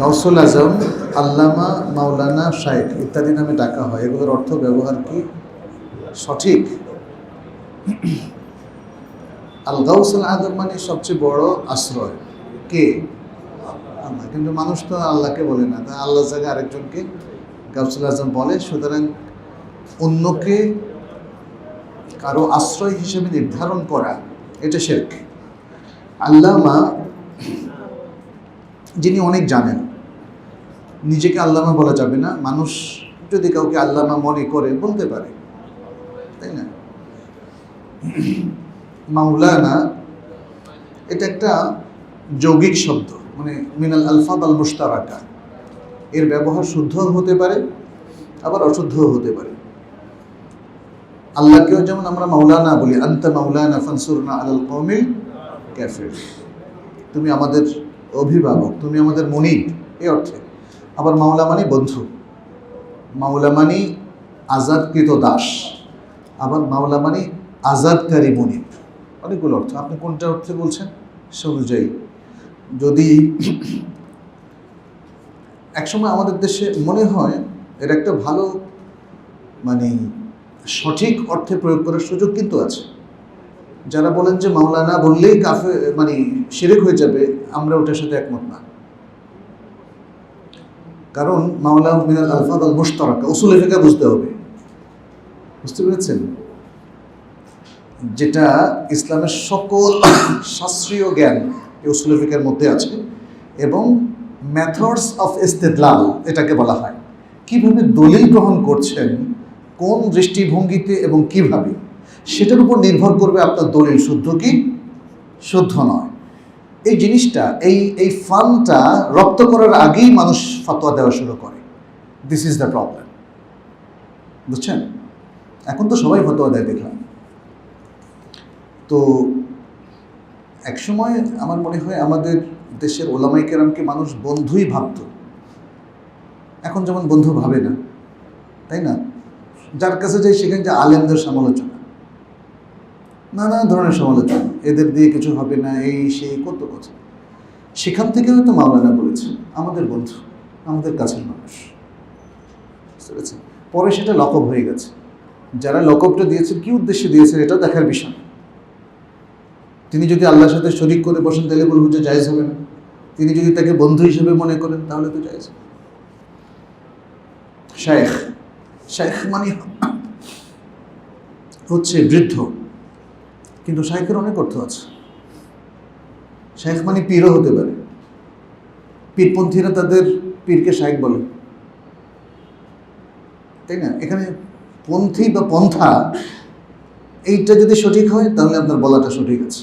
গাউসুল আজম, আল্লামা মাওলানা শাইখ ইত্যাদি নামে ডাকা হয়। এগুলোর অর্থ ব্যবহার কি সঠিক? আল গাউসুল আজম মানে সবচেয়ে বড় আশ্রয়। কে? আল্লাহ। কিন্তু মানুষ তো আল্লাহকে বলে না। তা আল্লাহ জায়গায় আরেকজনকে গাউসুল আজম বলে। সুতরাং অন্যকে কারও আশ্রয় হিসেবে নির্ধারণ করা, এটা শেখ আল্লামা যিনি অনেক জানেন। নিজেকে আল্লামা বলা যাবে না। মানুষ যদি কাউকে আল্লামা মনে করে, বলতে পারে। তাই না? মাওলানা, এটা একটা যৌগিক শব্দ মানে মিনাল আলফাদ আল মুস্তারাকা এর ব্যবহার শুদ্ধও হতে পারে, আবার অশুদ্ধও হতে পারে। আল্লাহকেও যেমন আমরা মাওলানা বলি, আন্তা মাওলানা ফানসুরনা আলাল কৌমিল ক্যাফের তুমি আমাদের অভিভাবক, তুমি আমাদের মনিব, এই অর্থে। আবার মাওলা মানে বন্ধু। মাওলা মানে আজাদকৃত দাস। আবার মাওলা মানে আজাদকারী মনিব। অনেকগুলো অর্থ। আপনি কোনটা অর্থে বলছেন? সে অনুযায়ী। যদি একসময় আমাদের দেশে মনে হয় এর একটা ভালো মানে সঠিক অর্থে প্রয়োগ করার সুযোগ কিন্তু আছে। যারা বলেন যে মাওলানা বললেই কাফে মানে শিরেক হয়ে যাবে, আমরা ওটার সাথে একমত না। কারণ মাওলা মিনাল আলফাদ আল মুশতারাকা, উসুল ফিকা বুঝতে হবে। বুঝতে পেরেছেন? যেটা ইসলামের সকল শাস্ত্রীয় জ্ঞান এই উসুল ফিকার মধ্যে আছে এবং মেথডস অফ ইস্তেদলাল এটাকে বলা হয়। কীভাবে দলিল গ্রহণ করছেন, কোন দৃষ্টিভঙ্গিতে এবং কীভাবে? সেটার উপর নির্ভর করবে আপনার দলিল। শুদ্ধ কি? শুদ্ধ নয়। এই জিনিসটা, এই এই ফানটা রপ্ত করার আগেই মানুষ ফতোয়া দেওয়া শুরু করে। দিস ইজ দ্য প্রবলেম বুঝছেন? এখন তো সবাই ফতোয়া দেয়, দেখলাম। তো একসময় আমার মনে হয় আমাদের দেশের ওলামাই কেরামকে মানুষ বন্ধুই ভাবত। এখন যেমন বন্ধু ভাবে না, তাই না? যার কাছে যাই, সেখানে যে আলেমদের সমালোচনা। নানা ধরনের সমালোচনা। এদের দিয়ে কিছু হবে না, এই, সেই, কত কথা। সেখান থেকে হয়তো মাওলানা বলেছে আমাদের বন্ধু, আমাদের কাছের মানুষ। বুঝতে পরে সেটা লকব হয়ে গেছে। যারা লকবটা দিয়েছেন, কি উদ্দেশ্যে দিয়েছেন এটাও দেখার বিষয়। তিনি যদি আল্লাহর সাথে শরিক করে বসেন, তাহলে বলব যে জায়েজ হবে না। তিনি যদি তাকে বন্ধু হিসেবে মনে করেন, তাহলে তো জায়েজ হবে। শেখ শেখ মানে হচ্ছে বৃদ্ধ। কিন্তু শাইখের অনেক অর্থ আছে। শাইখ মানে পীরও হতে পারে। পীরপন্থীরা তাদের পীরকে শাইখ বলে। তাই না? এখানে পন্থী বা পন্থা, এইটা যদি সঠিক হয়, তাহলে আপনার বলাটা সঠিক আছে।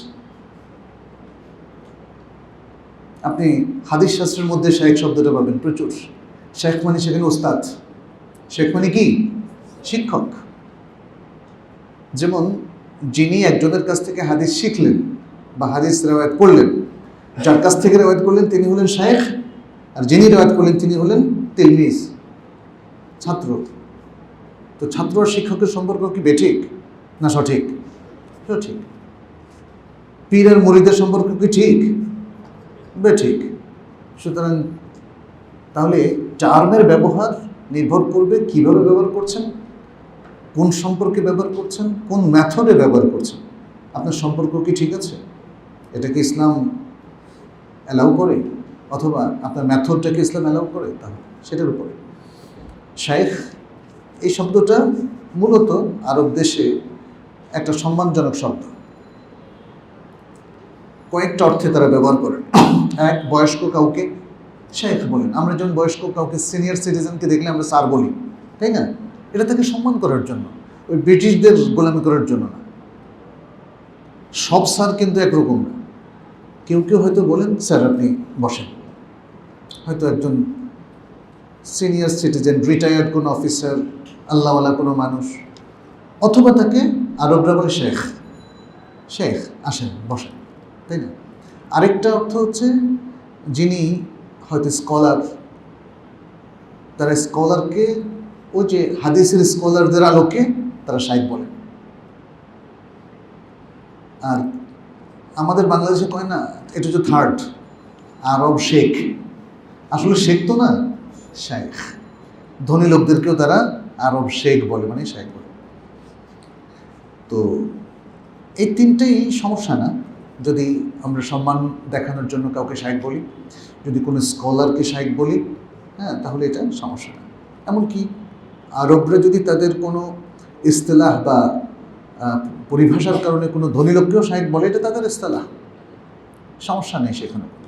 আপনি হাদিস শাস্ত্রের মধ্যে শেখ শব্দটা পাবেন প্রচুর। শেখ মানে সেখানে ওস্তাদ। শেখ মানে কি? শিক্ষক। যেমন যিনি একজনের কাছ থেকে হাদিস শিখলেন বা হাদিস রেওয়ায়ত করলেন, যার কাছ থেকে রেওয়ায়ত করলেন তিনি হলেন শেখ আর যিনি রেওয়ায়ত করলেন তিনি হলেন তিলমিজ, ছাত্র। তো ছাত্র আর শিক্ষকের সম্পর্ক কি বেঠিক না সঠিক? সঠিক। পীর আর মরিদের সম্পর্ক কি ঠিক? বেঠিক। সুতরাং তাহলে চার্মের ব্যবহার নির্ভর করবে কীভাবে ব্যবহার করছেন? কোন সম্পর্কে ব্যবহার করছেন, কোন ম্যাথডে ব্যবহার করছেন? আপনার সম্পর্ক কি ঠিক আছে? এটা কি ইসলাম অ্যালাউ করে? অথবা আপনার মেথডটাকে ইসলাম অ্যালাউ করে? তাহলে সেটার উপরে। শাইখ, এই শব্দটা মূলত আরব দেশে একটা সম্মানজনক শব্দ। কয়েকটা অর্থে তারা ব্যবহার করেন এক, বয়স্ক কাউকে শেখ বলেন। আমরা যখন বয়স্ক কাউকে সিনিয়র সিটিজেনকে দেখলে আমরা স্যার বলি, তাই না? এটা তাকে সম্মান করার জন্য। ওই ব্রিটিশদের গোলামি করার জন্য না। সব স্যার কিন্তু একরকম না। কেউ কেউ হয়তো বলেন, স্যার, আপনি বসেন। হয়তো একজন সিনিয়র সিটিজেন রিটায়ার্ড কোনো অফিসার আল্লাহওয়ালা কোনো মানুষ। অথবা তাকে আরবরা বলে, শেখ শেখ, আসেন, বসেন। তাই না? আরেকটা অর্থ হচ্ছে, যিনি হয়তো স্কলার তারা স্কলারকে ওই যে হাদিসের স্কলারদের আলোকে তারা শাইক বলে। আর আমাদের বাংলাদেশে কয় না, এটা হচ্ছে থার্ড আরব শেখ। আসলে শেখ তো না শেখ ধনী লোকদেরকেও তারা আরব শেখ বলে মানে শেখ বলে। তো এই তিনটেই সমস্যা না? যদি আমরা সম্মান দেখানোর জন্য কাউকে শাইক বলি, যদি কোনো স্কলারকে শাইক বলি হ্যাঁ তাহলে এটা সমস্যা না। এমনকি আরবরা যদি তাদের কোনো ইস্তলাহ বা পরিভাষার কারণে কোনো ধনী লোককেও সাহেব বলে, এটা তাদের ইস্তলাহ। সমস্যা নেই সেখানে।